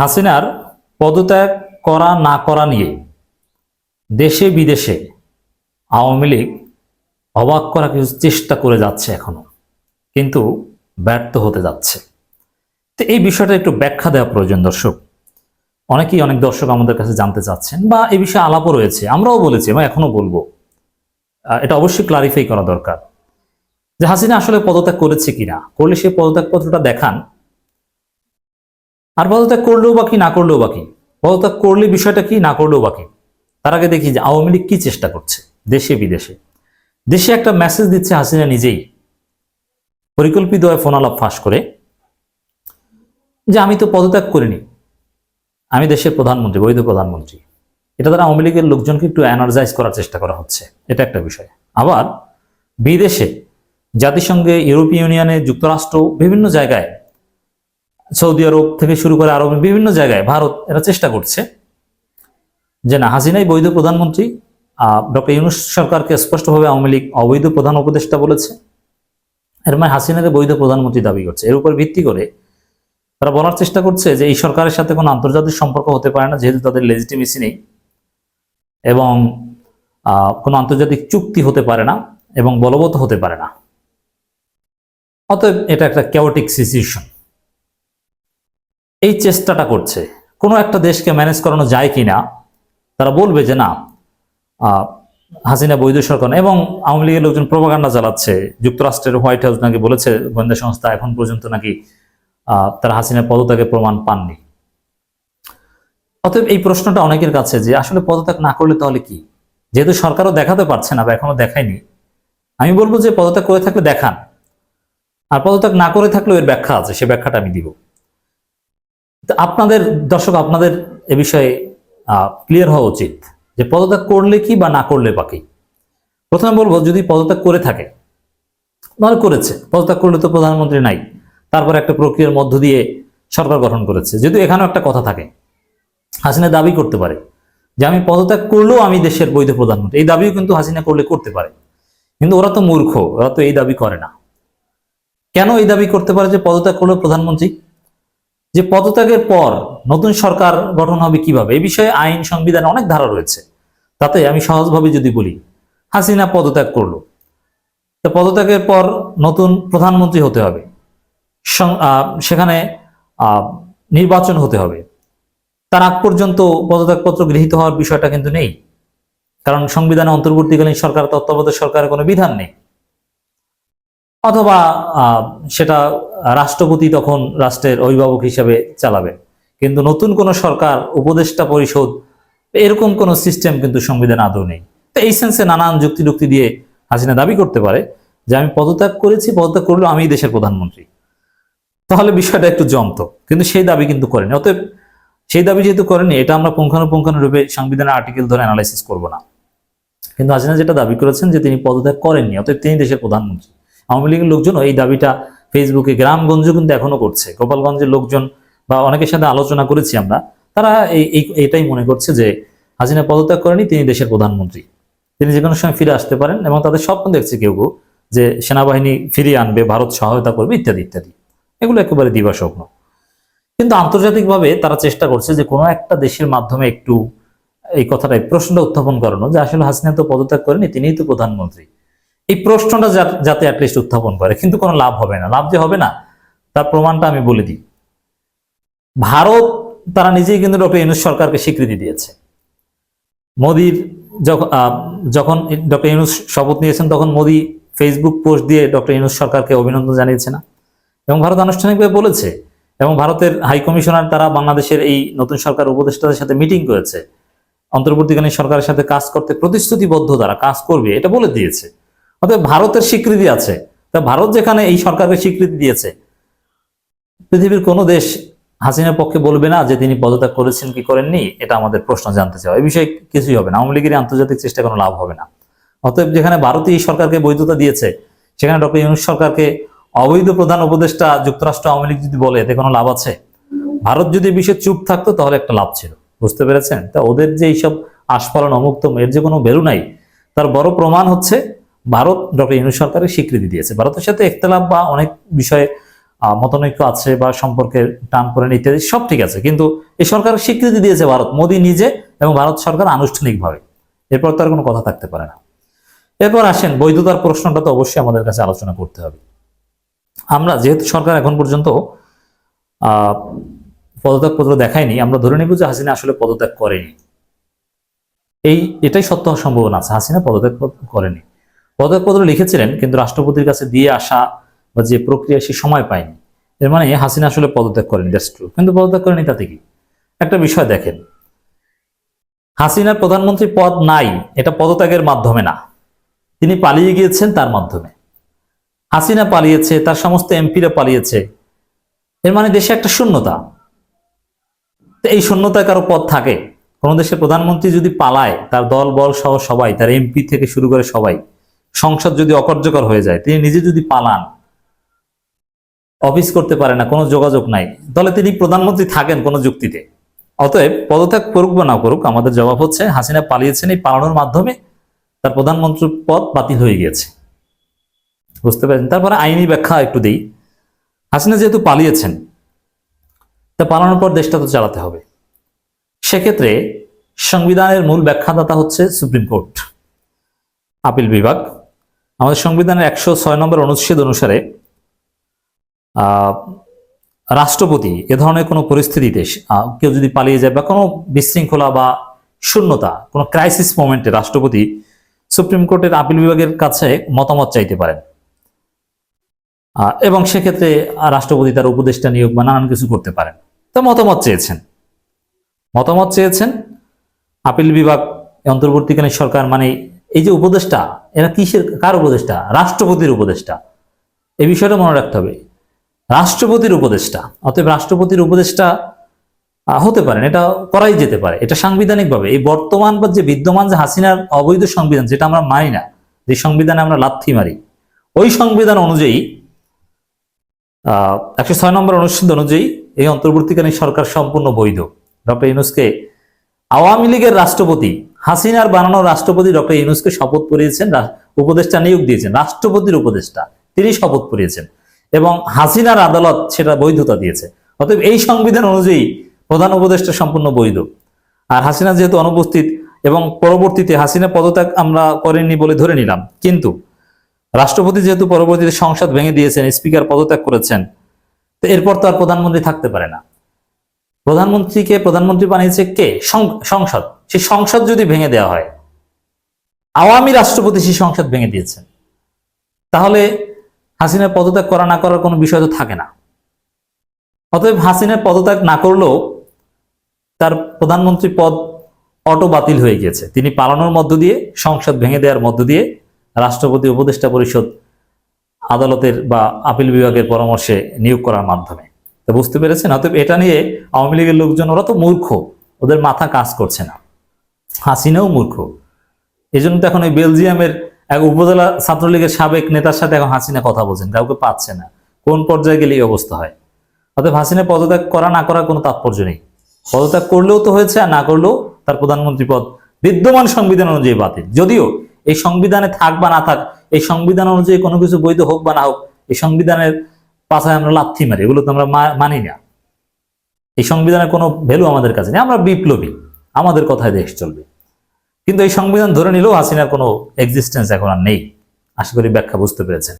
হাসিনার পদত্যাগ করা না করা নিয়ে দেশে বিদেশে আওয়ামী লীগ অবাক করা কিছু চেষ্টা করে যাচ্ছে এখনও, কিন্তু ব্যর্থ হতে যাচ্ছে। তো এই বিষয়টা একটু ব্যাখ্যা দেওয়া প্রয়োজন, দর্শক। অনেকেই অনেক দর্শক আমাদের কাছে জানতে চাচ্ছেন বা এই বিষয়ে আলাপও রয়েছে, আমরাও বলেছি এবং এখনও বলব। এটা অবশ্যই ক্লারিফাই করা দরকার যে হাসিনা আসলে পদত্যাগ করেছে কিনা, করলে সেই পদত্যাগ পত্রটা দেখান। আর পদত্যাগ করলেও বাকি না করলেও বাকি পদত্যাগ করলে বিষয়টা কি, না করলেও বাকি তার আগে দেখি যে আওয়ামী লীগ কি চেষ্টা করছে দেশে, বিদেশে? দেশে একটা মেসেজ দিচ্ছে হাসিনা নিজেই। পরিকল্পিত ফোন আলাপ ফাঁস করে যে আমি তো পদত্যাগ করিনি। আমি দেশের প্রধানমন্ত্রী, বৈধ প্রধানমন্ত্রী। এটা দ্বারা আওয়ামী লীগের লোকজনকে একটু এনার্জাইজ করার চেষ্টা করা হচ্ছে। এটা একটা বিষয়। আবার বিদেশে জাতিসংঘে, ইউরোপীয় ইউনিয়নে, যুক্তরাষ্ট্র, বিভিন্ন জায়গায় সৌদি আরব থেকে শুরু করে আরব বিভিন্ন জায়গায় ভারত এরা চেষ্টা করছে যে না, হাসিনাই বৈধ প্রধানমন্ত্রী ডক্টর ইউনুস সরকারকে স্পষ্টভাবে আওয়ামী লীগ অবৈধ প্রধান উপদেষ্টা বলেছে। এর মানে হাসিনাকে বৈধ প্রধানমন্ত্রী দাবি করছে। এর উপর ভিত্তি করে তারা বলার চেষ্টা করছে যে এই সরকারের সাথে কোনো আন্তর্জাতিক সম্পর্ক হতে পারে না, যেহেতু তাদের লেজিটিমেসি নেই এবং কোনো আন্তর্জাতিক চুক্তি হতে পারে না এবং বলবৎ হতে পারে না। অতএব এটা একটা ক্যাওটিক সিচুয়েশন এই চেষ্টাটা করছে। কোনো একটা দেশকে ম্যানেজ করানো যায় কিনা, তারা বলবে যে না হাসিনা বৈধ সরকার। এবং আওয়ামী লীগের লোকজন প্রভাকাণ্ডা চালাচ্ছে, যুক্তরাষ্ট্রের হোয়াইট হাউস নাকি বলেছে, গোয়েন্দা সংস্থা এখন পর্যন্ত নাকি তারা হাসিনা পদত্যাগের প্রমাণ পাননি। অতএব এই প্রশ্নটা অনেকের কাছে যে আসলে পদত্যাগ না করলে তাহলে কি? যেহেতু সরকারও দেখাতে পারছে না বা এখনও দেখায়নি, আমি বলব যে পদত্যাগ করে থাকলে দেখান। আর পদত্যাগ না করে থাকলেও এর ব্যাখ্যা আছে, সে ব্যাখ্যাটা আমি দিব। আপনাদের, দর্শক, আপনাদের এ বিষয়ে ক্লিয়ার হওয়া উচিত যে পদত্যাগ করলে কি বা না করলে বাকি প্রথমে বলব, যদি পদত্যাগ করে থাকে, তাহলে করেছে। পদত্যাগ করলে তো প্রধানমন্ত্রী নাই। তারপর একটা প্রক্রিয়ার মধ্য দিয়ে সরকার গঠন করেছে। যদিও এখানেও একটা কথা থাকে, হাসিনা দাবি করতে পারে যে আমি পদত্যাগ করলেও আমি দেশের বৈধ প্রধানমন্ত্রী। এই দাবিও কিন্তু হাসিনা করলে করতে পারে। কিন্তু ওরা তো মূর্খ, ওরা তো এই দাবি করে না। কেন এই দাবি করতে পারে যে পদত্যাগ করলেও প্রধানমন্ত্রী? যে পদত্যাগের পর নতুন সরকার গঠন হবে কীভাবে? এই বিষয়ে আইন সংবিধানে অনেক ধারা রয়েছে। তাতে আমি সহজভাবে যদি বলি, হাসিনা পদত্যাগ করল। তো পদত্যাগের পর নতুন প্রধানমন্ত্রী হতে হবে। সেখানে নির্বাচন হতে হবে। তার আগ পর্যন্ত পদত্যাগপত্র গৃহীত হওয়ার বিষয়টা কিন্তু নেই। কারণ সংবিধানে অন্তর্বর্তীকালীন সরকার, তত্ত্বাবধায়ক সরকারের কোনো বিধান নেই। অথবা সেটা রাষ্ট্রপতি তখন রাষ্ট্রের অভিভাবক হিসাবে চালাবে। কিন্তু নতুন কোনো সরকার, উপদেষ্টা পরিষদ, এরকম কোনো সিস্টেম কিন্তু সংবিধান আদৌ নেই। তো এই সেন্সে নানান যুক্তি যুক্তি দিয়ে হাসিনা দাবি করতে পারে যে, আমি পদত্যাগ করেছি, পদত্যাগ করলেও আমি দেশের প্রধানমন্ত্রী। তাহলে বিষয়টা একটু জমত। কিন্তু সেই দাবি কিন্তু করেনি। অতএব সেই দাবি যেহেতু করেনি, এটা আমরা পুঙ্খানুপুঙ্খানুরূপে সংবিধানের আর্টিকেল ধরে অ্যানালাইসিস করব না। কিন্তু হাসিনা যেটা দাবি করেছেন যে, তিনি পদত্যাগ করেননি, অতএব তিনি দেশের প্রধানমন্ত্রী। আওয়ামী লীগের লোকজন এই দাবিটা ফেসবুকে গ্রামগঞ্জে কিন্তু এখনও করছে। গোপালগঞ্জের লোকজন বা অনেকের সাথে আলোচনা করেছি আমরা, তারা এই এটাই মনে করছে যে হাসিনা পদত্যাগ করেনি, তিনি দেশের প্রধানমন্ত্রী। তিনি যে কোনো সময় ফিরে আসতে পারেন এবং তাদের স্বপ্ন দেখছে কেউ কেউ যে সেনাবাহিনী ফিরিয়ে আনবে, ভারত সহায়তা করবে, ইত্যাদি ইত্যাদি। এগুলো একেবারে দিবা স্বপ্ন কিন্তু আন্তর্জাতিকভাবে তারা চেষ্টা করছে যে কোনো একটা দেশের মাধ্যমে একটু এই কথাটাই, প্রশ্নটা উত্থাপন করানো যে আসলে হাসিনা তো পদত্যাগ করেনি, তিনিই তো প্রধানমন্ত্রী। এই প্রশ্নটা যাতে অ্যাটলিস্ট উত্থাপন করে, কিন্তু কোনো লাভ হবে না। লাভ যে হবে না, তার প্রমাণটা আমি বলে দিই। ভারত, তারা নিজেই কিন্তু ডক্টর ইউনুস সরকারকে স্বীকৃতি দিয়েছে। মোদির যখন ডক্টর ইউনুস শপথ নিয়েছেন, তখন মোদি ফেসবুক পোস্ট দিয়ে ডক্টর ইউনুস সরকারকে অভিনন্দন জানিয়েছে না? এবং ভারত আনুষ্ঠানিকভাবে বলেছে, এবং ভারতের হাই কমিশনার তারা বাংলাদেশের এই নতুন সরকার উপদেষ্টাদের সাথে মিটিং করেছে। অন্তর্বর্তীকালীন সরকারের সাথে কাজ করতে প্রতিশ্রুতিবদ্ধ, তারা কাজ করবে, এটা বলে দিয়েছে। অতএব ভারতের স্বীকৃতি আছে। তা ভারত যেখানে এই সরকারকে স্বীকৃতি দিয়েছে, পৃথিবীর কোনো দেশ হাসিনার পক্ষে বলবে না যে তিনি পদত্যাগ করেছেন কি করেননি, এটা আমাদের প্রশ্ন জানতে চাও এই বিষয়ে কিছুই হবে না। আওয়ামী লীগের আন্তর্জাতিক চেষ্টা কোনো লাভ হবে না। অতএব যেখানে ভারতীয় এই সরকারকে বৈধতা দিয়েছে, সেখানে ডক্টর ইউনুস সরকারকে অবৈধ প্রধান উপদেষ্টা যুক্তরাষ্ট্র আওয়ামী লীগ যদি বলে, এতে কোনো লাভ আছে? ভারত যদি বিষয়ে চুপ থাকতো, তাহলে একটা লাভ ছিল। বুঝতে পেরেছেন? তা ওদের যে এইসব আস্ফালন, অমুক্তম, এর যে কোনো বেরু নাই। তার বড় প্রমাণ হচ্ছে ভারত ডক্টর ইউনুস সরকারের স্বীকৃতি দিয়েছে। ভারতের সাথে একতলাপ বা অনেক বিষয়ে মতানৈক্য আছে বা সম্পর্কের টান পড়েন ইত্যাদি, সব ঠিক আছে। কিন্তু এই সরকার স্বীকৃতি দিয়েছে ভারত, মোদী নিজে এবং ভারত সরকার আনুষ্ঠানিকভাবে। এরপর তার কোনো কথা থাকতে পারে না। এরপর আসেন, বৈধতার প্রশ্নটা তো অবশ্যই আমাদের কাছে আলোচনা করতে হবে। আমরা যেহেতু সরকার এখন পর্যন্ত পদত্যাগ পত্র দেখায়নি, আমরা ধরে নিব যে হাসিনা আসলে পদত্যাগ করেনি। এই, এটাই সত্য সম্ভাবনা আছে। হাসিনা পদত্যাগ করেনি। পদত্যাগ পত্র লিখেছিলেন, কিন্তু রাষ্ট্রপতির কাছে দিয়ে আসা বা যে প্রক্রিয়া, সে সময় পায়নি। এর মানে হাসিনা আসলে পদত্যাগ করেনি, দ্যাটস কিন্তু পদত্যাগ করেনি তাতে কি? একটা বিষয় দেখেন। হাসিনার প্রধানমন্ত্রী পদ নাই, এটা পদত্যাগের মাধ্যমে না। তিনি পালিয়ে গিয়েছেন তার মাধ্যমে। হাসিনা পালিয়েছে, তার সমস্ত এমপিরা পালিয়েছে। এর মানে দেশে একটা শূন্যতা। তো এই শূন্যতায় কারও পদ থাকে? কোনো দেশের প্রধানমন্ত্রী যদি পালায়, তার দল, বল সহ সবাই, তার এমপি থেকে শুরু করে সবাই সংসদ যদি অকার্যকর হয়ে যায়, তিনি নিজে যদি পালান, অফিস করতে পারে না, কোনো যোগাযোগ নাই, তাহলে তিনি প্রধানমন্ত্রী থাকেন কোনো যুক্তিতে। অতএব পদত্যাগ করুক বা না করুক, আমাদের জবাব হচ্ছে হাসিনা পালিয়েছেন এই পালানোর মাধ্যমে, তার প্রধানমন্ত্রীর পদ বাতিল হয়ে গিয়েছে। বুঝতে পারছেন? তারপরে আইনি ব্যাখ্যা একটু দিই। হাসিনা যেহেতু পালিয়েছেন, তা পালানোর পর দেশটা তো চালাতে হবে। সেক্ষেত্রে সংবিধানের মূল ব্যাখ্যাদাতা হচ্ছে সুপ্রিম কোর্ট, আপিল বিভাগ। আমাদের সংবিধানের একশো ছয় নম্বর অনুচ্ছেদ অনুসারে রাষ্ট্রপতি এ ধরনের কোনো পরিস্থিতিতে কেউ যদি পালিয়ে যায় বা কোনো বিশৃঙ্খলা বা শূন্যতা, কোনো ক্রাইসিস মোমেন্টে রাষ্ট্রপতি সুপ্রিম কোর্টের আপিল বিভাগের কাছে মতামত চাইতে পারেন। এবং সেক্ষেত্রে রাষ্ট্রপতি তার উপদেষ্টা নিয়োগ বা নানান কিছু করতে পারেন। তা মতামত চেয়েছেন। মতামত চেয়েছেন, আপিল বিভাগ অন্তর্বর্তীকালীন সরকার মানে এই যে উপদেষ্টা, এরা কিসের, কার উপদেষ্টা? রাষ্ট্রপতির উপদেষ্টা। এই বিষয়টা মনে রাখতে হবে। রাষ্ট্রপতির উপদেষ্টা, অতএব রাষ্ট্রপতির উপদেষ্টা হতে পারেন, এটা করাই যেতে পারে। এটা সাংবিধানিকভাবে। এই বর্তমান বা যে বিদ্যমান যে হাসিনার অবৈধ সংবিধান, যেটা আমরা মানি না, যে সংবিধানে আমরা লাথি মারি, ওই সংবিধান অনুযায়ী, আহ, একশো ছয় নম্বর অনুচ্ছেদ অনুযায়ী এই অন্তর্বর্তীকালীন সরকার সম্পূর্ণ বৈধ। ডক্টর ইউনুসকে আওয়ামী লীগের রাষ্ট্রপতি হাসিনার বানানো রাষ্ট্রপতি ডক্টর ইউনুসকে শপথ পড়িয়েছেন উপদেষ্টা নিয়োগ দিয়েছেন, রাষ্ট্রপতির উপদেষ্টা। তিনি শপথ পড়িয়েছেন এবং হাসিনার আদালত সেটা বৈধতা দিয়েছে। অতএব এই সংবিধান অনুযায়ী প্রধান উপদেষ্টা সম্পূর্ণ বৈধ। আর হাসিনা যেহেতু অনুপস্থিত এবং পরবর্তীতে হাসিনা পদত্যাগ আমরা করেননি বলে ধরে নিলাম। কিন্তু রাষ্ট্রপতি যেহেতু পরবর্তীতে সংসদ ভেঙে দিয়েছেন, স্পিকার পদত্যাগ করেছেন, তো এরপর তো আর প্রধানমন্ত্রী থাকতে পারে না। প্রধানমন্ত্রীকে প্রধানমন্ত্রী বানিয়েছে কে? সংসদ। সেই সংসদ যদি ভেঙে দেওয়া হয়, আওয়ামী রাষ্ট্রপতি সেই সংসদ ভেঙে দিয়েছেন, তাহলে হাসিনার পদত্যাগ করা না করার কোনো বিষয় তো থাকে না। অতএব হাসিনার পদত্যাগ না করলেও তার প্রধানমন্ত্রী পদ অটো বাতিল হয়ে গিয়েছে। তিনি পালানোর মধ্য দিয়ে, সংসদ ভেঙে দেওয়ার মধ্য দিয়ে রাষ্ট্রপতি উপদেষ্টা পরিষদ আদালতের বা আপিল বিভাগের পরামর্শে নিয়োগ করার মাধ্যমে। তো বুঝতে পেরেছেন? অতএব এটা নিয়ে আওয়ামী লীগের লোকজন, ওরা তো মূর্খ, ওদের মাথা কাজ করছে না। হাসিনাও মূর্খ। এই জন্য তো এখন ওই বেলজিয়ামের এক উপজেলা ছাত্রলীগের সাবেক নেতার সাথে এখন হাসিনা কথা বলছেন, কাউকে পাচ্ছে না। কোন পর্যায়ে গেলে এই অবস্থা হয়? অতএব হাসিনা পদত্যাগ করা, না করার কোনো তাৎপর্য নেই। পদত্যাগ করলেও তো হয়েছে, আর না করলেও তার প্রধানমন্ত্রী পদ বিদ্যমান সংবিধান অনুযায়ী বাতিল। যদিও এই সংবিধানে থাক বা না থাক, এই সংবিধান অনুযায়ী কোনো কিছু বৈধ হোক বা না হোক, এই সংবিধানের পাশায় আমরা লাথি মারি, এগুলো তো আমরা মানি না। এই সংবিধানের কোনো ভ্যালু আমাদের কাছে নেই, আমরা বিপ্লবী। আমাদের কথায় দেশ চলবে। কিন্তু এই সংবিধান ধরে নিলেও হাসিনার কোনো এক্সিস্টেন্স এখন আর নেই। আশা করি ব্যাখ্যা বুঝতে পেরেছেন।